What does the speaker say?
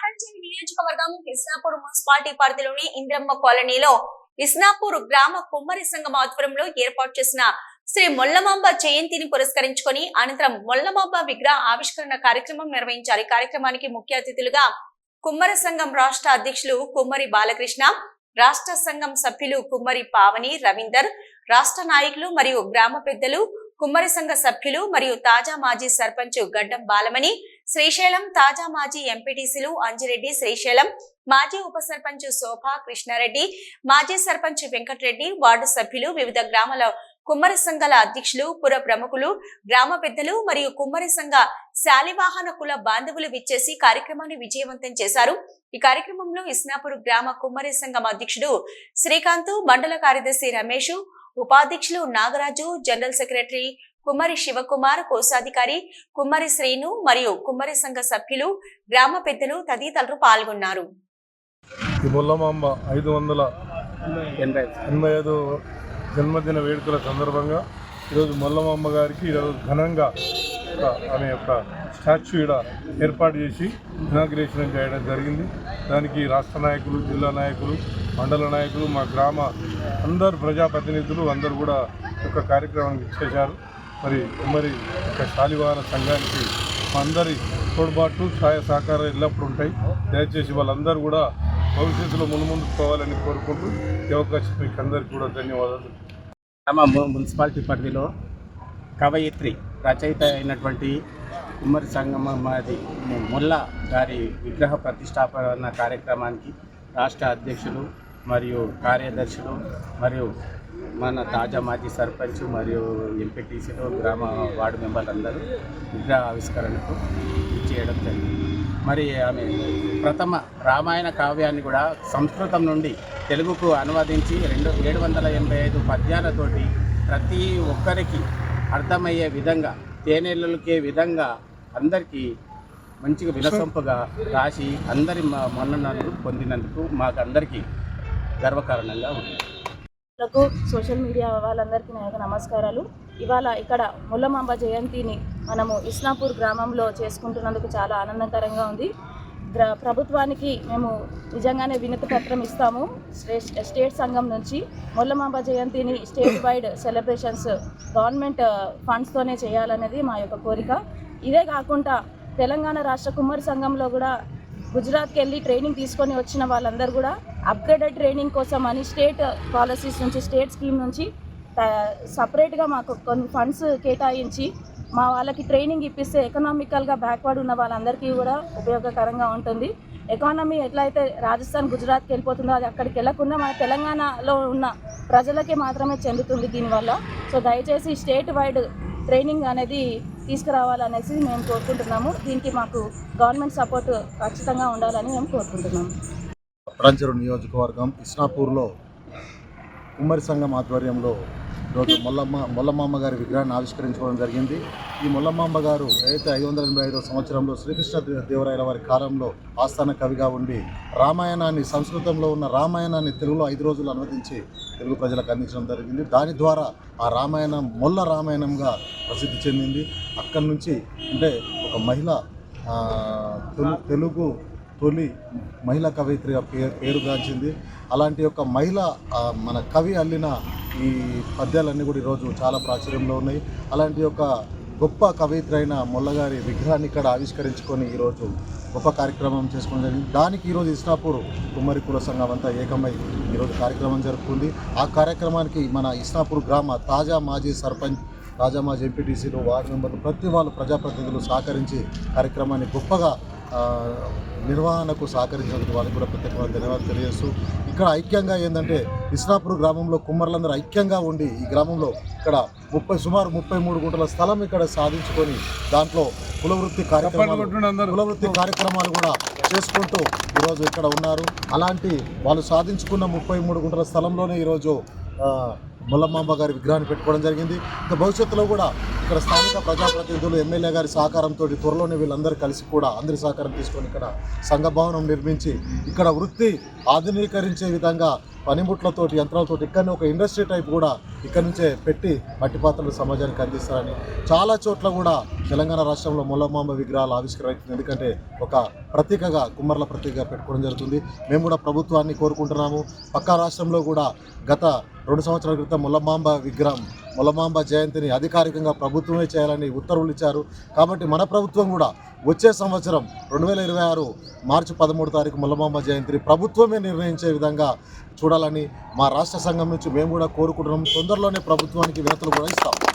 పటాన్చెరు నియోజకవర్గం ఇస్నాపూర్ మున్సిపాలిటీ పరిధిలోని ఇంద్రమ్మ కాలనీలో ఇస్నాపూర్ గ్రామ కుమ్మరి సంఘం ఆధ్వర్యంలో ఏర్పాటు చేసిన శ్రీ మొల్లమాంబ జయంతిని పురస్కరించుకొని అనంతరం మొల్లమాంబ విగ్రహ ఆవిష్కరణ కార్యక్రమం నిర్వహించారు. కార్యక్రమానికి ముఖ్య అతిథులుగా కుమ్మరి సంఘం రాష్ట్ర అధ్యక్షులు కుమ్మరి బాలకృష్ణ రాష్ట్ర సంఘం సభ్యులు కుమ్మరి పావని రవీందర్ రాష్ట్ర నాయకులు మరియు గ్రామ పెద్దలు కుమ్మరి సంఘ సభ్యులు మరియు తాజా మాజీ సర్పంచ్ గడ్డం బాలమణి శ్రీశైలం తాజా మాజీ ఎంపీటీసీలు అంజిరెడ్డి శ్రీశైలం మాజీ ఉప సర్పంచ్ శోభ కృష్ణారెడ్డి మాజీ సర్పంచ్ వెంకటరెడ్డి వార్డు సభ్యులు వివిధ గ్రామాల కుమ్మరి సంఘాల అధ్యక్షులు పుర ప్రముఖులు గ్రామ పెద్దలు మరియు కుమ్మరి సంఘ శాలివాహన కుల బాంధవులు విచ్చేసి కార్యక్రమాన్ని విజయవంతం చేశారు. ఈ కార్యక్రమంలో ఇస్నాపూర్ గ్రామ కుమ్మరి సంఘం అధ్యక్షుడు శ్రీకాంత్ మండల కార్యదర్శి రమేష్ ఉపాధ్యక్షులు నాగరాజు జనరల్ సెక్రటరీ కుమ్మరి శివకుమార్ కోశాధికారి కుమ్మరి శ్రీను మరియు కుమ్మరి సంఘ సభ్యులు గ్రామ పెద్దలు తదితరులు పాల్గొన్నారు. ఐదు వందల ఎనభై ఎనభై ఐదు జన్మదిన వేడుకల సందర్భంగా ఈరోజు ముల్లమాంబ గారికి ఈరోజు ఘనంగా ఒక ఆమె యొక్క స్టాచ్యూ ఇక్కడ ఏర్పాటు చేసి ఇనాగ్రేషన్ చేయడం జరిగింది. దానికి రాష్ట్ర నాయకులు జిల్లా నాయకులు మండల నాయకులు మా గ్రామ అందరు ప్రజాప్రతినిధులు అందరూ కూడా ఒక కార్యక్రమానికి ఇచ్చేశారు మరి మరి ఒక శాలివార సంఘానికి అందరి తోడ్పాటు సహాయ సహకారం ఎల్లప్పుడూ ఉంటాయి. దయచేసి వాళ్ళందరూ కూడా భవిష్యత్తులో మునుముందుకోవాలని కోరుకుంటూ ఈ అవకాశం మీకు అందరికీ కూడా ధన్యవాదాలు. గ్రామ మున్సిపాలిటీ పరిధిలో కవయిత్రి రచయిత అయినటువంటి కుమ్మరి సంగమ మాది ముల్లా గారి విగ్రహ ప్రతిష్టాపన కార్యక్రమానికి రాష్ట్ర అధ్యక్షులు మరియు కార్యదర్శులు మరియు మన తాజా మాజీ సర్పంచ్ మరియు ఎంపీటీసీలు గ్రామ వార్డు మెంబర్లందరూ విగ్రహ ఆవిష్కరణకు ఇచ్చేయడం జరిగింది. మరి ఆమె ప్రథమ రామాయణ కావ్యాన్ని కూడా సంస్కృతం నుండి తెలుగుకు అనువదించి రెండు ఏడు వందల ఎనభై ఐదు పద్యాలతోటి ప్రతి ఒక్కరికి అర్థమయ్యే విధంగా తేనెలకే విధంగా అందరికీ మంచిగా వినసొంపుగా రాసి అందరి మన్ననలు పొందినందుకు మాకు అందరికీ గర్వకారణంగా ఉంది. సోషల్ మీడియా వాళ్ళందరికీ నా యొక్క నమస్కారాలు. ఇవాళ ఇక్కడ ముల్లమాంబ జయంతిని మనము ఇస్నాపూర్ గ్రామంలో చేసుకుంటున్నందుకు చాలా ఆనందకరంగా ఉంది. ప్రభుత్వానికి మేము నిజంగానే వినతి పత్రం ఇస్తాము. స్టే- స్టేట్ సంఘం నుంచి ముల్లమాంబ జయంతిని స్టేట్ వైడ్ సెలబ్రేషన్స్ గవర్నమెంట్ ఫండ్స్తోనే చేయాలనేది మా యొక్క కోరిక. ఇదే కాకుండా తెలంగాణ రాష్ట్ర కుమ్మరి సంఘంలో కూడా గుజరాత్కి వెళ్ళి ట్రైనింగ్ తీసుకొని వచ్చిన వాళ్ళందరూ కూడా అప్గ్రేడెడ్ ట్రైనింగ్ కోసం అని స్టేట్ పాలసీస్ నుంచి స్టేట్ స్కీమ్ నుంచి సపరేట్గా మాకు కొన్ని ఫండ్స్ కేటాయించి మా వాళ్ళకి ట్రైనింగ్ ఇప్పిస్తే ఎకనామికల్గా బ్యాక్వర్డ్ ఉన్న వాళ్ళందరికీ కూడా ఉపయోగకరంగా ఉంటుంది. ఎకానమీ ఎట్లయితే రాజస్థాన్ గుజరాత్కి వెళ్ళిపోతుందో అది అక్కడికి వెళ్ళకుండా మన తెలంగాణలో ఉన్న ప్రజలకే మాత్రమే చెందుతుంది దీనివల్ల. సో దయచేసి స్టేట్ వైడ్ ట్రైనింగ్ అనేది తీసుకురావాలనేసి మేము కోరుకుంటున్నాము. దీనికి మాకు గవర్నమెంట్ సపోర్ట్ ఖచ్చితంగా ఉండాలని మేము కోరుకుంటున్నాము. పటాన్చెరు నియోజకవర్గం ఇస్నాపూర్లో కుమ్మరి సంఘం ఆధ్వర్యంలో రోజు మొల్లమ్మ మొల్లమాంబ గారి విగ్రహాన్ని ఆవిష్కరించుకోవడం జరిగింది. ఈ మొల్లమాంబ గారు అయితే ఐదు వందల ఎనభై ఐదో సంవత్సరంలో శ్రీకృష్ణ దేవరాయల వారి కాలంలో ఆస్థాన కవిగా ఉండి రామాయణాన్ని సంస్కృతంలో ఉన్న రామాయణాన్ని తెలుగులో ఐదు రోజులు అనువదించి తెలుగు ప్రజలకు అందించడం జరిగింది. దాని ద్వారా ఆ రామాయణం మొల్ల రామాయణంగా ప్రసిద్ధి చెందింది. అక్కడి నుంచి అంటే ఒక మహిళ తెలు తెలుగు తొలి మహిళా కవయిత్రిగా పేరు పేరుగాంచింది. అలాంటి యొక్క మహిళ మన కవి అల్లిన ఈ పద్యాలన్నీ కూడా ఈరోజు చాలా ప్రాచుర్యంలో ఉన్నాయి. అలాంటి యొక్క గొప్ప కవయిత్రి అయిన మొల్లగారి విగ్రహాన్ని ఇక్కడ ఆవిష్కరించుకొని ఈరోజు గొప్ప కార్యక్రమం చేసుకోవడం జరిగింది. దానికి ఈరోజు ఇస్నాపూర్ కుమ్మరి కుల సంఘం అంతా ఏకమై ఈరోజు కార్యక్రమం జరుపుకుంది. ఆ కార్యక్రమానికి మన ఇస్నాపూర్ గ్రామ తాజా మాజీ సర్పంచ్ తాజా మాజీ ఎంపీటీసీలు వార్డు మెంబర్లు ప్రతి వాళ్ళు ప్రజాప్రతినిధులు సహకరించి కార్యక్రమాన్ని గొప్పగా నిర్వహణకు సహకరించినందుకు వాళ్ళకి కూడా ప్రత్యేకమైన ధన్యవాదాలు తెలియజేస్తూ ఇక్కడ ఐక్యంగా ఏంటంటే ఇస్నాపూర్ గ్రామంలో కుమ్మర్లందరూ ఐక్యంగా ఉండి ఈ గ్రామంలో ఇక్కడ ముప్పై సుమారు ముప్పై మూడు గుంటల స్థలం ఇక్కడ సాధించుకొని దాంట్లో కులవృత్తి కార్యక్రమాలు కులవృత్తి కార్యక్రమాలు కూడా చేసుకుంటూ ఈరోజు ఇక్కడ ఉన్నారు. అలాంటి వాళ్ళు సాధించుకున్న ముప్పై మూడు గుంటల స్థలంలోనే ఈరోజు ముల్లమ్మాంబ గారి విగ్రహాన్ని పెట్టుకోవడం జరిగింది. ఇంకా భవిష్యత్తులో కూడా ఇక్కడ స్థానిక ప్రజాప్రతినిధులు ఎమ్మెల్యే గారి సహకారంతో త్వరలోనే వీళ్ళందరూ కలిసి కూడా అందరి సహకారం తీసుకొని ఇక్కడ సంఘ భవనం నిర్మించి ఇక్కడ వృత్తి ఆధునీకరించే విధంగా పనిముట్లతోటి యంత్రాలతోటి ఇక్కడనే ఒక ఇండస్ట్రీ టైప్ కూడా ఇక్కడ నుంచే పెట్టి మట్టి పాత్రలు సమాజానికి అందిస్తారని చాలా చోట్ల కూడా తెలంగాణ రాష్ట్రంలో మొల్లమాంబ విగ్రహాలు ఆవిష్కరవుతుంది ఎందుకంటే ఒక ప్రతీకగా కుమ్మర్ల ప్రతీకగా పెట్టుకోవడం జరుగుతుంది. మేము కూడా ప్రభుత్వాన్ని కోరుకుంటున్నాము. పక్కా రాష్ట్రంలో కూడా గత రెండు సంవత్సరాల క్రితం ముల్లమాంబ విగ్రహం ముల్లమాంబ జయంతిని అధికారికంగా ప్రభుత్వమే చేయాలని ఉత్తర్వులు ఇచ్చారు. కాబట్టి మన ప్రభుత్వం కూడా వచ్చే సంవత్సరం రెండు వేల ఇరవై ఆరు మార్చి పదమూడు తారీఖు ముల్లమాంబ జయంతిని ప్రభుత్వమే నిర్ణయించే విధంగా చూడాలని మా రాష్ట్ర సంఘం నుంచి మేము కూడా కోరుకుంటున్నాం తొందరలోనే ప్రభుత్వానికి వినతులు కూడా ఇస్తాం